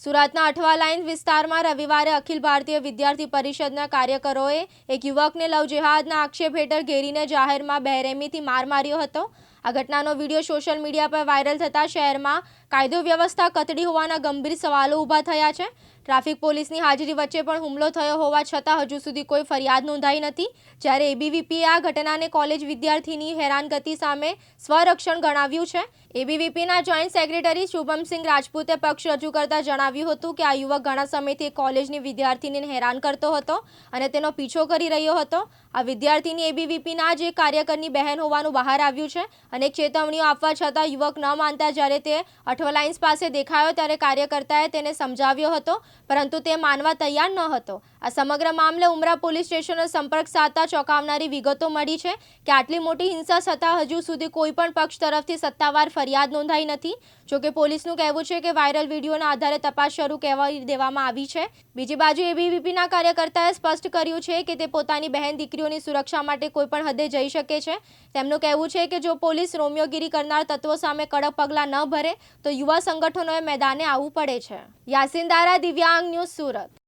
સુરતના અઠવા લાઇન્સ વિસ્તારમાં રવિવારે અખિલ ભારતીય વિદ્યાર્થી પરિષદના કાર્યકરોએ એક યુવકને લવ જેહાદના આક્ષેપ હેઠળ ઘેરીને જાહેરમાં બેરહેમીથી માર માર્યો હતો. આ ઘટનાનો વીડિયો સોશિયલ મીડિયા પર વાયરલ થતાં શહેરમાં કાયદો વ્યવસ્થા કથળી હોવાના ગંભીર સવાલો ઊભા થયા છે. ટ્રાફિક પોલીસની હાજરી વચ્ચે પણ હુમલો થયો હોવા છતાં હજુ સુધી કોઈ ફરિયાદ નોંધાઈ નથી. જ્યારે એબીવીપીએ આ ઘટનાને કોલેજ વિદ્યાર્થીની હેરાનગતિ સામે સ્વરક્ષણ ગણાવ્યું છે. એબીવીપીના જોઈન્ટ સેક્રેટરી શુભમસિંહ રાજપૂતે પક્ષ રજૂ કરતા જણાવ્યું હતું કે આ યુવક ઘણા સમયથી કોલેજની વિદ્યાર્થીનીને હેરાન કરતો હતો અને તેનો પીછો કરી રહ્યો હતો. આ વિદ્યાર્થીની એબીવીપીના જ એક કાર્યકરની બહેન હોવાનું બહાર આવ્યું છે. અનેક ચેતવણીઓ આપવા છતાં યુવક ન માનતા જ્યારે તે અઠવાલાઇન્સ પાસે દેખાયો ત્યારે કાર્યકર્તાએ તેને સમજાવ્યો હતો, પરંતુ તે માનવા તૈયાર ન હતો. આ સમગ્ર મામલે ઉમરા પોલીસ સ્ટેશનનો સંપર્ક સાધતા ચોંકાવનારી વિગતો મળી છે કે આટલી મોટી હિંસા છતાં હજુ સુધી કોઈપણ પક્ષ તરફથી સત્તાવાર ફરિયાદ નોંધાઈ નથી. જોકે પોલીસનું કહેવું છે કે વાયરલ વિડીયોના આધારે તપાસ શરૂ કહેવાઈ દેવામાં આવી છે. બીજી બાજુ એબીવીપીના કાર્યકર્તાએ સ્પષ્ટ કર્યું છે કે તે પોતાની બહેન દીકરીઓની સુરક્ષા માટે કોઈપણ હદે જઈ શકે છે. તેમનું કહેવું છે કે જો પોલીસ રોમિયોગીરી કરનાર તત્વો સામે કડક પગલાં ન ભરે તો યુવા સંગઠનોએ મેદાને આવવું પડે છે. યાસીન દારા, દિવ્યાંગ ન્યૂઝ સુરત.